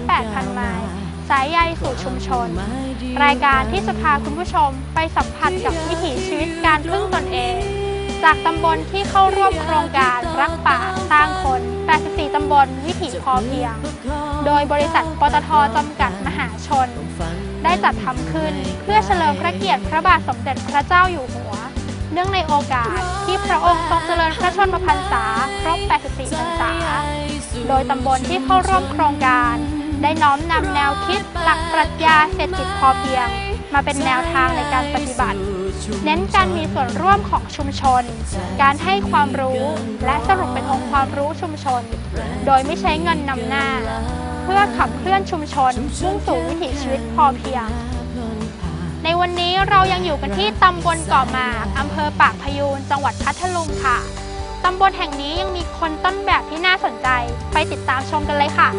มเข้าสู่รายการร้อยแปดพันไมล์สายใยสู่ชุมชน รายการที่จะพาคุณผู้ชมไปสัมผัสกับวิถีชีวิตการพึ่งตนเอง จากตำบลที่เข้าร่วมโครงการรักป่าสร้างคน 84 ตำบลวิถีพอเพียง โดยบริษัทปตทจำกัดมหาชน ได้จัดทำขึ้นเพื่อเฉลิมพระเกียรติพระบาทสมเด็จพระเจ้าอยู่หัว เนื่องในโอกาสที่พระองค์ทรงเจริญพระชนมพรรษาครบ 84 พรรษา โดยตำบลที่เข้าร่วมโครงการ ได้น้อมนำแนวคิดหลักปรัชญาเศรษฐกิจพอเพียง มาเป็นแนวทางในการปฏิบัติ เน้นการมีส่วนร่วมของชุมชน การให้ความรู้และสรุปเป็นองค์ความรู้ชุมชน โดยไม่ใช้เงินนำหน้า เพื่อขับเคลื่อนชุมชนมุ่งสู่วิถีชีวิตพอเพียง ในวันนี้เรายังอยู่กันที่ตำบลเกาะหมากอำเภอปากพยูนจังหวัดพัทลุงค่ะตำบลแห่งนี้ยังมีคนต้นแบบที่น่าสนใจ ไปติดตามชมกันเลยค่ะ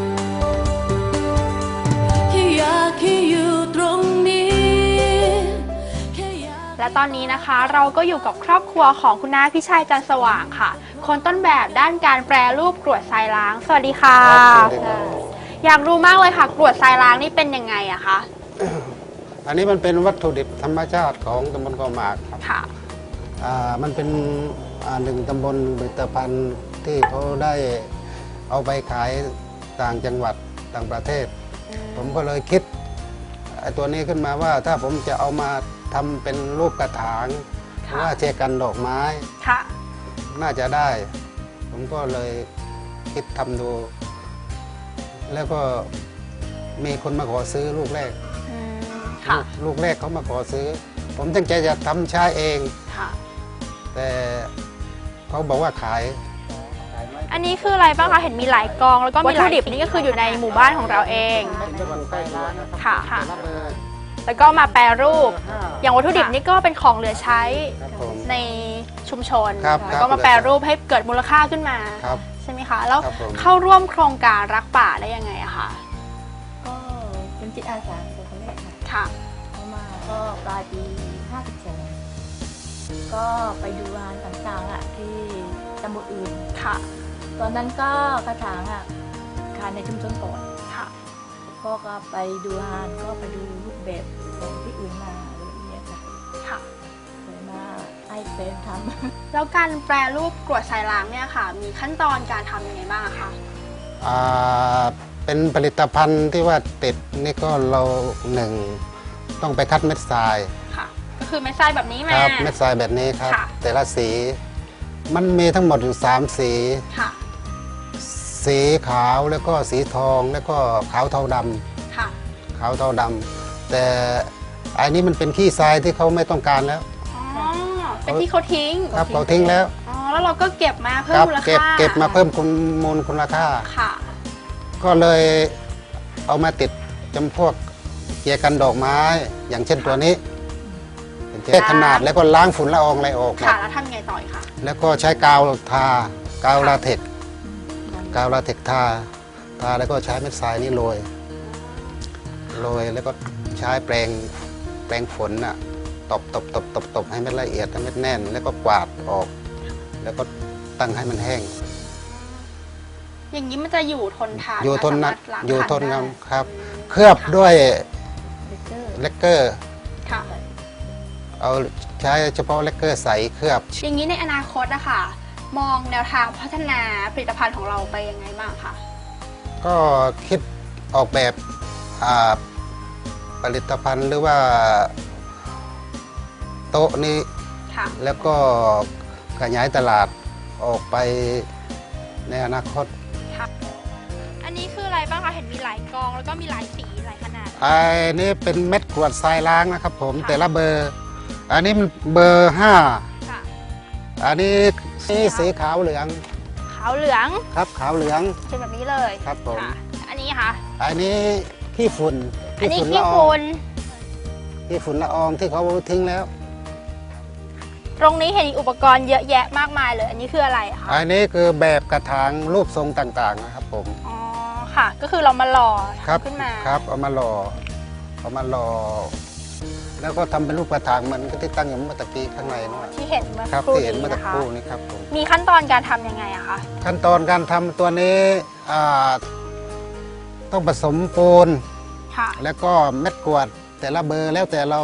และตอนนี้นะคะเราก็อยู่กับครอบครัวของคุณน้าพิชัยจันทร์สว่างค่ะ คนต้นแบบด้านการแปรรูปกรวดทรายล้าง สวัสดีค่ะ ครับสวัสดีครับ อยากรู้มากเลยค่ะ กรวดทรายล้างนี่เป็นยังไงอะคะอันนี้มันเป็นวัตถุดิบธรรมชาติของตำบลเกาะหมากครับค่ะ อ่ามันเป็นอ่าหนึ่งตำบลผลิตภัณฑ์ที่เขาได้เอาไปขายต่างจังหวัดต่างประเทศ ผมก็เลยคิดไอ้ตัวนี้ขึ้นมาว่าถ้าผมจะเอามา ทำเป็นรูปกระถางหค่ะรือว่าเจกันดอกไม้ ค่ะ น่าจะได้ ผมก็เลยคิดทำดู แล้วก็มีคนมาขอซื้อลูกแรก อืมค่ะ ลูกลูกแรกเขามาขอซื้อ ผมตั้งใจจะทำใช้เอง ค่ะ แต่เขาบอกว่าขาย อันนี้คืออะไรบ้างคะ เห็นมีหลายกอง แล้วก็วัตถุดิบนี่ก็คืออยู่ในหมู่บ้านของเราเอง ค่ะ ค่ะ แล้วก็มาแปรรูป อย่างวัตถุดิบนี่ก็เป็นของเหลือใช้ครับผมในชุมชน ครับแล้วก็มาแปรรูปให้เกิดมูลค่าขึ้นมา ครับใช่ไหมคะ แล้วครับผม เข้าร่วมโครงการรักป่าได้ยังไงอะคะก็เป็นจิตอาสาตัวคนแรกค่ะค่ะ เข้ามาก็ปลายปี52ก็ไปดูงานต่างๆอะที่ตำบลอื่น ค่ะ ตอนนั้นก็กระถางอะขายในชุมชนก่อนค่ะ พ่อก็ไปดูงานก็ไปดูรูปแบบของที่อื่นมาอะไรอย่างเงี้ยค่ะค่ะเลยมาให้แฟนทแล้วการแปรรูปกรวดทรายล้างเนี่ยค่ะ มีขั้นตอนการทำยังไงบ้างอะคะอ่าเป็นผลิตภัณฑ์ที่ว่าติดนี่ก็เราหนึ่งต้องไปคัดเม็ดทรายค่ะ ก็คือเม็ดทรายแบบนี้คมา รับเม็ดทรายแบบนี้ครับ ค่ะ แต่ละสี มันมีทั้งหมดอยู่สามสี ค่ะ สีขาวแล้วก็สีทองแล้วก็ขาวเทาดำค่ะ ขาวเทาดำแต่อันนี้มันเป็นขี้ทรายที่เขาไม่ต้องการแล้ว อ๋อ เป็นที่เขาทิ้ง ครับเขาทิ้งแล้วอ๋อ แล้วเราก็เก็บมาเพิ่คมรับมูลเก็บค่าเก็บมาเพิ่มคุณมูลคุณค่า ค่ะ ก็เลยเอามาติดจำพวกเกียร์กันดอกไม้ อย่างเช่นตัวนี้เป็นแค่ขนาดแล้วก็ล้างฝุ่นละอองอะไรออกหมค่ะ ดแล้วทำไงต่ออีกคะแล้วก็ใช้กาวทากาวลาเทกซ์ำ กาวลาเทกซ์ทาทาแล้วก็ใช้เม็ดทรายนี่โรยโรยแล้วก็ใช้แปรงแปรงฝนน่ะตบตบตบตบตบให้เม็ดละเอียดให้เม็ดแน่น แล้วก็กวาดออก แล้วก็ตั้งให้มันแห้ง อย่างนี้มันจะอยู่ทนทานอยู่ทนสานะมารถล้างอยู่ทนได้ครับ เคลือบด้วยเบเกอร์เลกเกอร์ค่ะเอาใช้เฉพาะเลกเกอร์ใสเคลือบ อย่างนี้ในอนาคตนะคะ มองแนวทางพัฒนาผลิตภัณฑ์ของเราไปยังไงบ้างคะก็คิดออกแบบอ่าผลิตภัณฑ์หรือว่าโต๊ะนี้ ค่ะแล้วก็ขยายตลาดออกไปในอนาคตอันนี้คืออะไรบ้างคะเห็นมีหลายกองแล้วก็มีหลายสีหลายขนาด ไอ้นี่เป็นเม็ดกรวดทรายล้างนะครับผมค่ะ แต่ละเบอร์ อันนี้มันเบอร์ห้าค่ะอันนี้ นี่สีขาวเหลือง ขาวเหลืองครับขาวเหลืองเป็นแบบนี้เลยครับผมค่ะอันนี้ค่ะ อันนี้ขี้ฝุ่นอันนี้ละขี้อองฝุ่นขี้ฝุ่นละอองที่เขาทิ้งแล้ว ตรงนี้เห็นอุปกรณ์เยอะแยะมากมายเลย อันนี้คืออะไรอะคะอันนี้คือแบบกระถางรูปทรงต่างๆนะครับผมอ๋อค่ะ ก็คือเรามาหล่อครับขึ้นมาครับเอามาหล่อเอามาหล่อ แล้วก็ทำเป็นรูปกระถางเหมันก็ที่ตั้งอยู่เมื่อตะกี้ข้างในนู่นที่เห็นเมื่อครับครู่ที่เห็นนี้เมื่อตะนะคะครู่นี้ครับผมมีขั้นตอนการทำยังไงอะคะขั้นตอนการทำตัวนี้อ่าต้องผสมปูน ค่ะแล้วก็เม็ดกรวดแต่ละเบอร์แล้วแต่เรา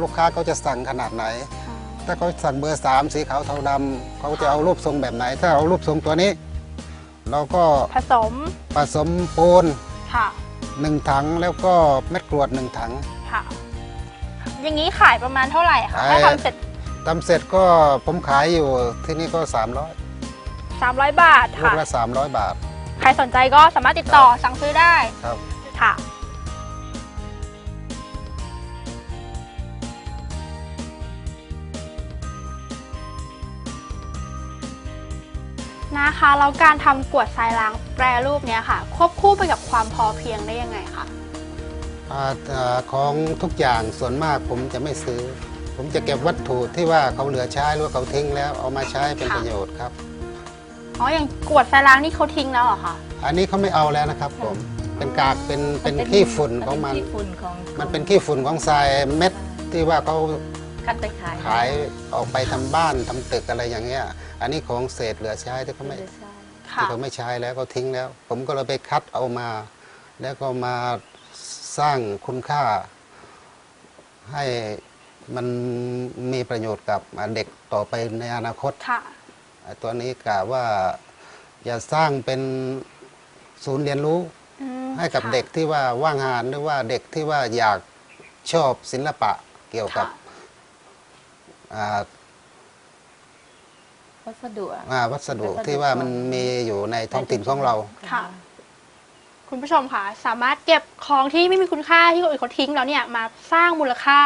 ลูกค้าเขาจะสั่งขนาดไหน ถ้าเขาสั่งเบอร์สามสีขาวเทาดำเขาจะเอารูปทรงแบบไหน ถ้าเอารูปทรงตัวนี้ เราก็ผสมผสมปูนค่ะ หนึ่งถังแล้วก็เม็ดกรวดหนึ่งถังค่ะ อย่างนี้ขายประมาณเท่าไหร่คะขายถ้าทำเสร็จทำเสร็จก็ผมขายอยู่ที่นี่ก็ 300 300 บาทลูกค่ะละ 300 บาท ใครสนใจก็สามารถติดต่อสั่งซื้อได้ครับ ค่ะ นะคะแล้วการทำกรวดทรายล้างแปรรูปเนี้ยค่ะ ควบคู่ไปกับความพอเพียงได้ยังไงคะอ่าอ่า ของทุกอย่างส่วนมากผมจะไม่ซื้อ ผมจะเก็บวัตถุที่ว่าเขาเหลือใช้หรือว่าเขาทิ้งแล้วเอามาใช้เป็นค่ะประโยชน์ครับอ๋ออย่างกรวดทรายล้างนี่เขาทิ้งแล้วเหรอคะอันนี้เขาไม่เอาแล้วนะครับผมเป็นกากเป็นเป็นขี้ฝุ่นของมันเป็นขี้ฝุ่นของมันเป็นขี้ฝุ่นของทรายเม็ดที่ว่าเขาคัดไปขายขายออกไปทำบ้านทำตึกอะไรอย่างเงี้ย อันนี้ของเศษเหลือใช้ที่เขาไม่ไม่ได้ใช่ค่ะที่เขาไม่ใช้แล้วก็ทิ้งแล้ว ผมก็เลยไปคัดเอามา แล้วก็มา สร้างคุณค่า ให้มันมีประโยชน์กับเด็กต่อไปในอนาคต ค่ะไอ้ตัวนี้กะว่าอย่าสร้างเป็นศูนย์เรียนรู้อืมให้กับค่ะ เด็กที่ว่าว่างงานหรือว่าเด็กที่ว่าอยากชอบศิลปะเกี่ยวกับค่ะ อ่าวัสดุอะอ่าวัสดุวัสดุที่ว่ามันมีอยู่ในท้องถิ่นของเรา ค่ะ คุณผู้ชมค่ะสามารถเก็บของที่ไม่มีคุณค่าที่คนอื่นเขาทิ้งแล้วเนี่ยมาสร้างมูลค่า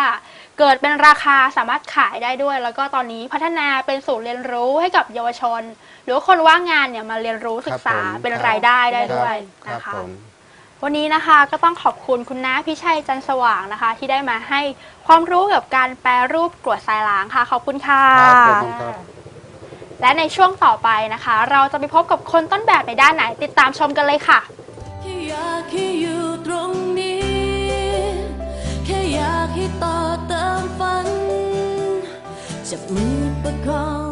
เกิดเป็นราคาสามารถขายได้ด้วย แล้วก็ตอนนี้พัฒนาเป็นศูนย์เรียนรู้ให้กับเยาวชน หรือว่าคนว่างงานเนี่ยมาเรียนรู้ศึกษาครับผมเป็นรายได้ได้ด้วยครับนะคะ ผม วันนี้นะคะก็ต้องขอบคุณคุณน้าพิชัยจันทร์สว่างนะคะ ที่ได้มาให้ความรู้กับการแปรรูปกรวดทรายล้างค่ะ ขอบคุณค่ะ ครับขอบคุณครับ และในช่วงต่อไปนะคะ เราจะไปพบกับคนต้นแบบในด้านไหนติดตามชมกันเลยค่ะ แค่อยากให้อยู่ตรงนี้ แค่อยากให้ต่อเติมฝันจับมือประคอง